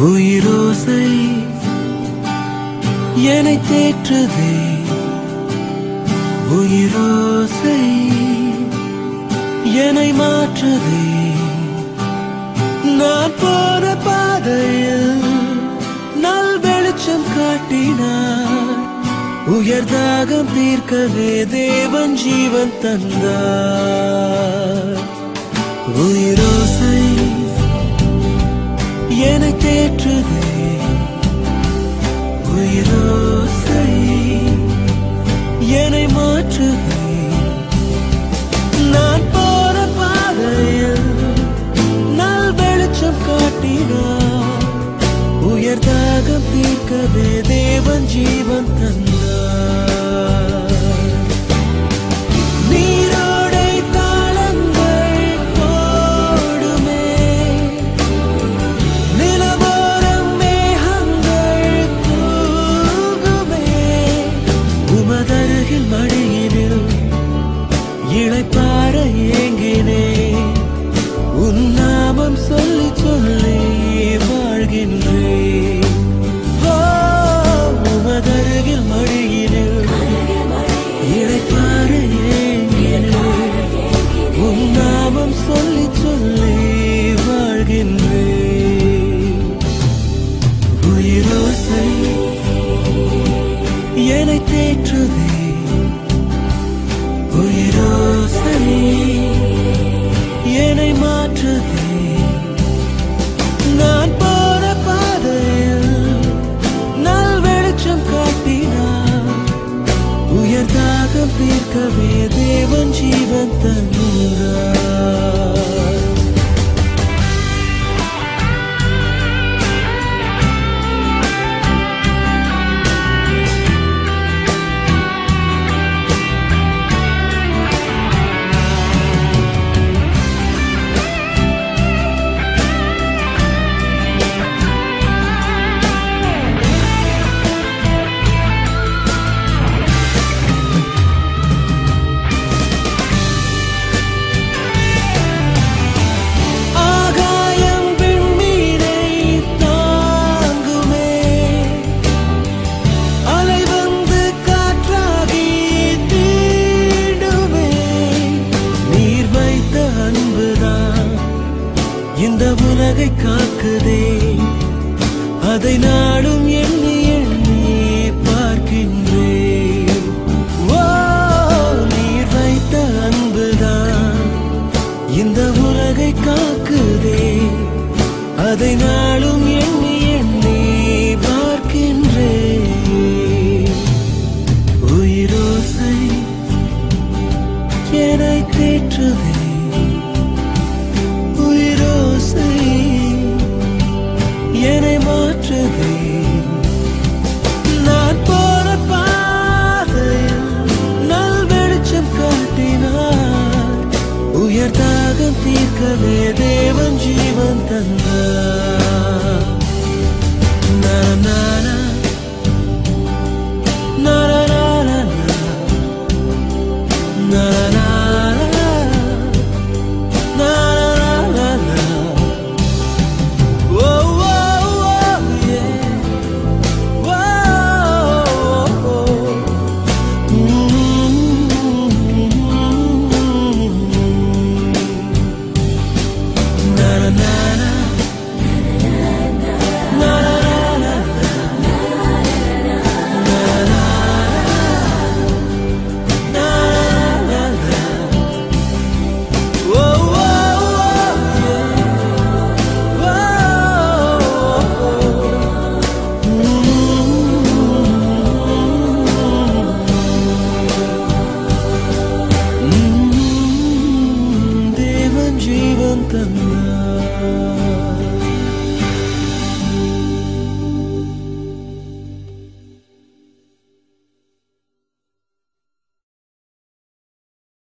உயிரோசை என்னை தேற்றுதே. உயிரோசை என்னை மாற்றுதே. நான் போன பாதையில் நல் வெளிச்சம் காட்டினார். உயர்தாகம் தீர்க்கவே தேவன் ஜீவன் தந்தார். உயிரோ என கேட்டுதே உயிரோ உலகை காக்குதே. அதை நாடும் எண்ணி எண்ணி பார்க்கின்றேன் ஓ நீர் வைத்த அன்புதான் இந்த உலகை காக்குதே. அதை நாளும் எண்ணி எண்ணி பார்க்கின்றேன் உயிரோசை என்னை தேற்றுதே. നിനക്കവേ ദേവം ജീവൻ തന്ന 等。